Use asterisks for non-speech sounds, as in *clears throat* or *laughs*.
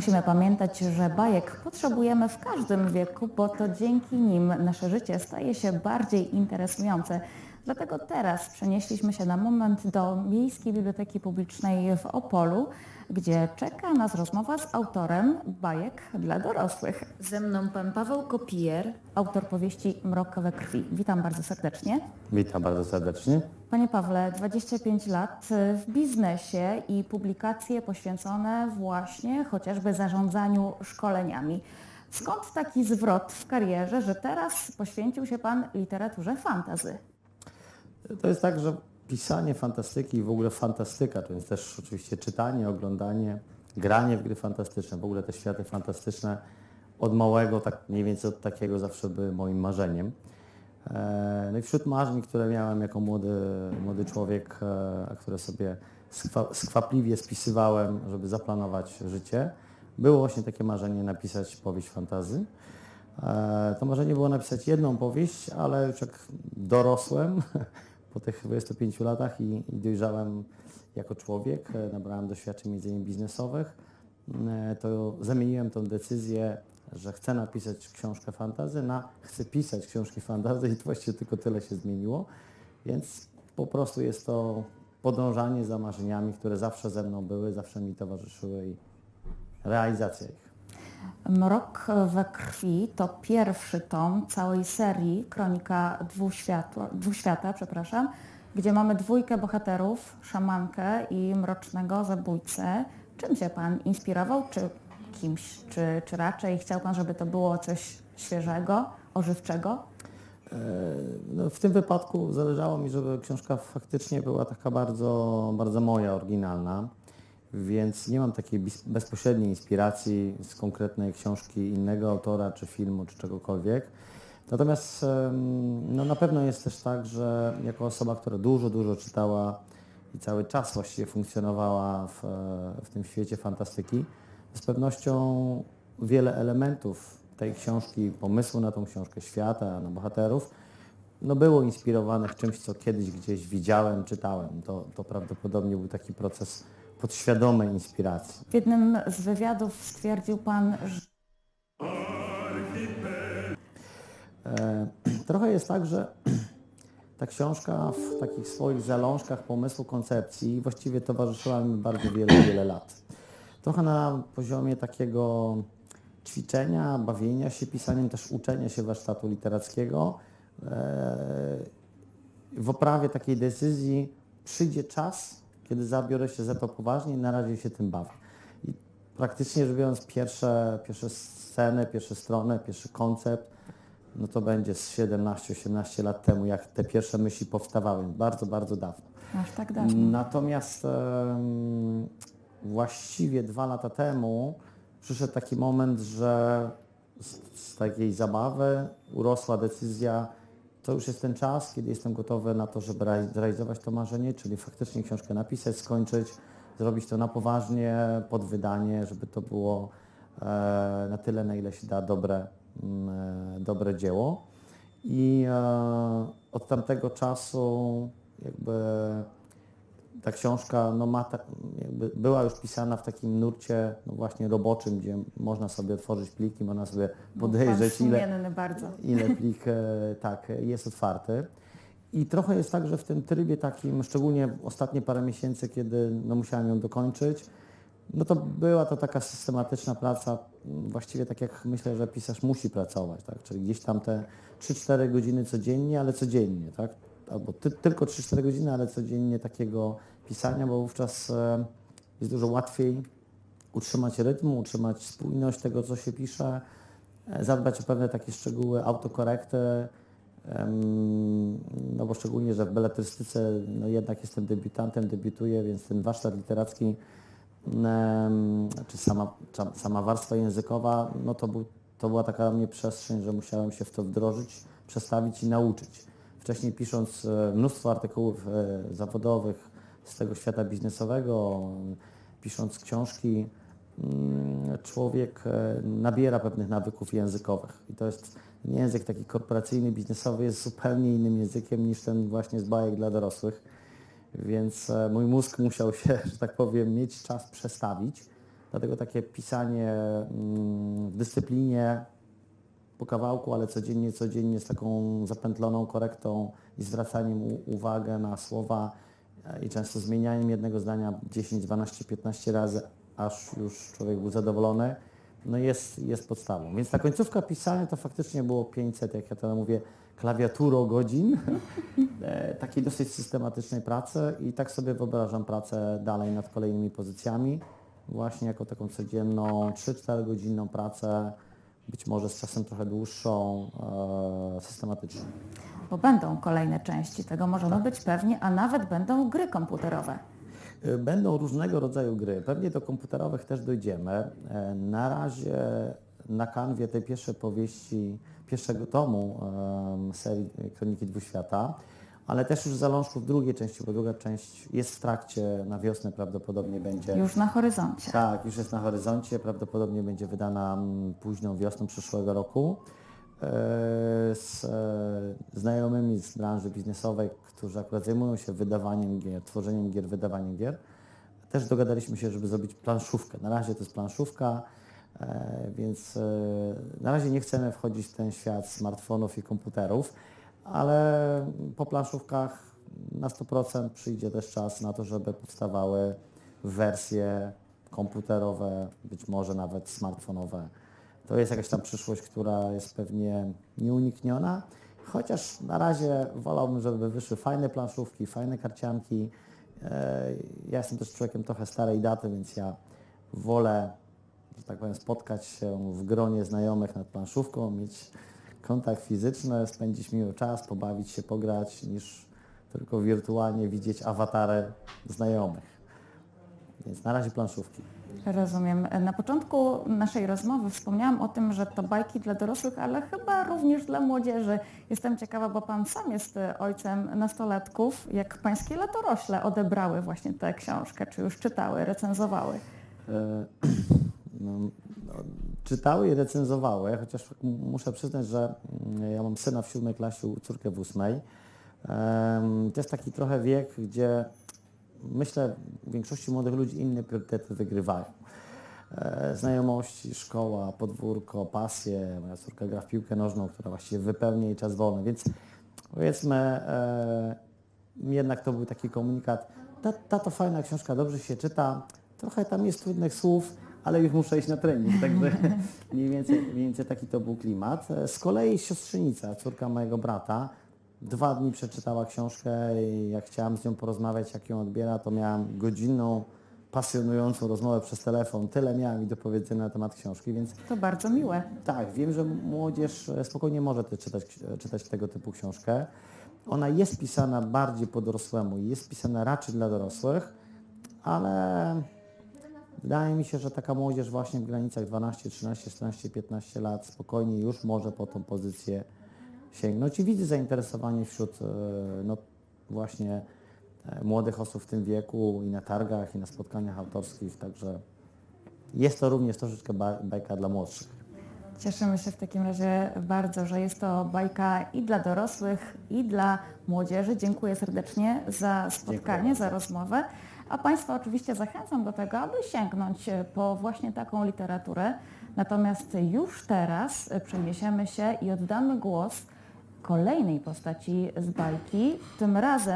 Musimy pamiętać, że bajek potrzebujemy w każdym wieku, bo to dzięki nim nasze życie staje się bardziej interesujące. Dlatego teraz przenieśliśmy się na moment do Miejskiej Biblioteki Publicznej w Opolu, gdzie czeka nas rozmowa z autorem bajek dla dorosłych. Ze mną pan Paweł Kopijer, autor powieści Mrok we krwi. Witam bardzo serdecznie. Witam bardzo serdecznie. Panie Pawle, 25 lat w biznesie i publikacje poświęcone właśnie chociażby zarządzaniu szkoleniami. Skąd taki zwrot w karierze, że teraz poświęcił się Pan literaturze fantazy? To jest tak, że pisanie fantastyki i w ogóle fantastyka, to jest też oczywiście czytanie, oglądanie, granie w gry fantastyczne, w ogóle te światy fantastyczne od małego, tak mniej więcej od takiego zawsze były moim marzeniem. E, No i wśród marzeń, które miałem jako młody, młody człowiek, e, które sobie skwa- skwapliwie spisywałem, żeby zaplanować życie, było właśnie takie marzenie napisać powieść fantazy. E, To marzenie było napisać jedną powieść, ale już jak dorosłem, *laughs* po tych 25 latach i, i dojrzałem jako człowiek, e, nabrałem doświadczeń między innymi biznesowych, e, to zamieniłem tą decyzję, że chcę napisać książkę fantazy na chcę pisać książki fantazy i właściwie tylko tyle się zmieniło, więc po prostu jest to podążanie za marzeniami, które zawsze ze mną były, zawsze mi towarzyszyły i realizacja ich. Mrok we krwi to pierwszy tom całej serii Kronika Dwuświatła, Dwuświata, przepraszam, gdzie mamy dwójkę bohaterów, szamankę i mrocznego zabójcę. Czym się Pan inspirował? Czy kimś? Czy, czy raczej chciał Pan, żeby to było coś świeżego, ożywczego? E, No, w tym wypadku zależało mi, żeby książka faktycznie była taka bardzo, bardzo moja, oryginalna, więc nie mam takiej bezpośredniej inspiracji z konkretnej książki innego autora, czy filmu, czy czegokolwiek. Natomiast no, na pewno jest też tak, że jako osoba, która dużo, dużo czytała i cały czas właściwie funkcjonowała w, w tym świecie fantastyki, z pewnością wiele elementów tej książki, pomysłu na tą książkę, świata, na bohaterów, no było inspirowanych czymś, co kiedyś gdzieś widziałem, czytałem. To, to prawdopodobnie był taki proces podświadomej inspiracji. W jednym z wywiadów stwierdził Pan, że E, *clears throat* Trochę jest tak, że *clears throat* ta książka w takich swoich zalążkach pomysłu, koncepcji właściwie towarzyszyła mi bardzo wiele, wiele lat. Trochę na poziomie takiego ćwiczenia, bawienia się pisaniem, też uczenia się warsztatu literackiego. E, W oprawie takiej decyzji przyjdzie czas, kiedy zabiorę się za to poważnie i na razie się tym bawię. I praktycznie biorąc pierwsze, pierwsze sceny, pierwsze strony, pierwszy koncept, no to będzie z 17-18 lat temu, jak te pierwsze myśli powstawały, bardzo, bardzo dawno. aż tak dawno. Natomiast em, właściwie dwa lata temu przyszedł taki moment, że z, z takiej zabawy urosła decyzja, to już jest ten czas, kiedy jestem gotowy na to, żeby reali- zrealizować to marzenie, czyli faktycznie książkę napisać, skończyć, zrobić to na poważnie, pod wydanie, żeby to było e, na tyle, na ile się da dobre, mm, e, dobre dzieło. I e, od tamtego czasu jakby ta książka no, ma ta, jakby była już pisana w takim nurcie no, właśnie roboczym, gdzie można sobie otworzyć pliki, można sobie podejrzeć, Pan ile, bardzo. ile plik e, tak, jest otwarty. I trochę jest tak, że w tym trybie takim, szczególnie ostatnie parę miesięcy, kiedy no, musiałem ją dokończyć, no to była to taka systematyczna praca, właściwie tak jak myślę, że pisarz musi pracować, tak? czyli gdzieś tam te 3-4 godziny codziennie, ale codziennie, tak? Albo ty, tylko 3-4 godziny, ale codziennie takiego pisania, bo wówczas e, jest dużo łatwiej utrzymać rytm, utrzymać spójność tego, co się pisze, e, zadbać o pewne takie szczegóły, autokorekty, no bo szczególnie, że w beletrystyce no jednak jestem debiutantem, debiutuję, więc ten warsztat literacki czy sama, sama warstwa językowa, no to, był, to była taka dla mnie przestrzeń, że musiałem się w to wdrożyć, przestawić i nauczyć. Wcześniej pisząc e, mnóstwo artykułów e, zawodowych z tego świata biznesowego, pisząc książki, mm, człowiek e, nabiera pewnych nawyków językowych. I to jest język taki korporacyjny, biznesowy jest zupełnie innym językiem niż ten właśnie z bajek dla dorosłych. Więc mój mózg musiał się, *laughs* że tak powiem, mieć czas przestawić Dlatego takie pisanie mm, w dyscyplinie po kawałku, ale codziennie, codziennie z taką zapętloną korektą i zwracaniem u- uwagę na słowa e, i często zmienianiem jednego zdania 10, 12, 15 razy, aż już człowiek był zadowolony, no jest, jest podstawą. Więc ta końcówka pisania to faktycznie było 500, jak ja to mówię, klawiaturo godzin, *laughs* e, takiej dosyć systematycznej pracy i tak sobie wyobrażam pracę dalej nad kolejnymi pozycjami, właśnie jako taką codzienną 3-4 godzinną pracę, być może z czasem trochę dłuższą, e, systematyczną. Bo będą kolejne części, tego możemy być pewni, a nawet będą gry komputerowe. Y, Będą różnego rodzaju gry. Pewnie do komputerowych też dojdziemy. E, Na razie na kanwie tej pierwszej powieści, pierwszego tomu serii Kroniki Dwuświata, ale też już zalążków drugiej części, bo druga część jest w trakcie, na wiosnę prawdopodobnie będzie. Już na horyzoncie. Tak, już jest na horyzoncie, prawdopodobnie będzie wydana mm, późną wiosną przyszłego roku. E, Z e, znajomymi z branży biznesowej, którzy akurat zajmują się wydawaniem gier, tworzeniem gier, wydawaniem gier, też dogadaliśmy się, żeby zrobić planszówkę. Na razie to jest planszówka, e, więc na razie nie chcemy wchodzić w ten świat smartfonów i komputerów, ale po planszówkach na 100% przyjdzie też czas na to, żeby powstawały wersje komputerowe, być może nawet smartfonowe. To jest jakaś tam przyszłość, która jest pewnie nieunikniona, chociaż na razie wolałbym, żeby wyszły fajne planszówki, fajne karcianki. E, Ja jestem też człowiekiem trochę starej daty, więc ja wolę, że tak powiem, spotkać się w gronie znajomych nad planszówką, mieć kontakt fizyczny, spędzić miły czas, pobawić się, pograć, niż tylko wirtualnie widzieć awatary znajomych. Więc na razie planszówki. Rozumiem. Na początku naszej rozmowy wspomniałam o tym, że to bajki dla dorosłych, ale chyba również dla młodzieży. Jestem ciekawa, bo Pan sam jest ojcem nastolatków. Jak Pańskie latorośle odebrały właśnie tę książkę? Czy już czytały, recenzowały? E, *clears throat* no, czytały i recenzowały, chociaż muszę przyznać, że mm, ja mam syna w siódmej klasie, córkę w ósmej. To jest taki trochę wiek, gdzie myślę w większości młodych ludzi inne priorytety wygrywają. E, Znajomości, szkoła, podwórko, pasje. Moja córka gra w piłkę nożną, która właściwie wypełnia jej czas wolny, więc powiedzmy jednak to był taki komunikat, ta to fajna książka, dobrze się czyta, trochę tam jest trudnych słów, ale już muszę iść na trening, także *laughs* mniej więcej, mniej więcej taki to był klimat. E, Z kolei siostrzenica, córka mojego brata, dwa dni przeczytała książkę i jak chciałam z nią porozmawiać, jak ją odbiera, to miałam godzinną, pasjonującą rozmowę przez telefon. Tyle miałam mi do powiedzenia na temat książki, więc To bardzo miłe. tak, wiem, że młodzież e, spokojnie może też czytać, e, czytać tego typu książkę. Ona jest pisana bardziej po dorosłemu i jest pisana raczej dla dorosłych, ale wydaje mi się, że taka młodzież właśnie w granicach 12, 13, 14, 15 lat spokojnie już może po tą pozycję sięgnąć i widzę zainteresowanie wśród e, no, właśnie e, młodych osób w tym wieku i na targach, i na spotkaniach autorskich, także jest to również troszeczkę ba- bajka dla młodszych. Cieszymy się w takim razie bardzo, że jest to bajka i dla dorosłych, i dla młodzieży. Dziękuję serdecznie za spotkanie, Dziękuję za rozmowę. A Państwa oczywiście zachęcam do tego, aby sięgnąć e, po właśnie taką literaturę. Natomiast już teraz e, przeniesiemy się i oddamy głos kolejnej postaci z bajki, tym razem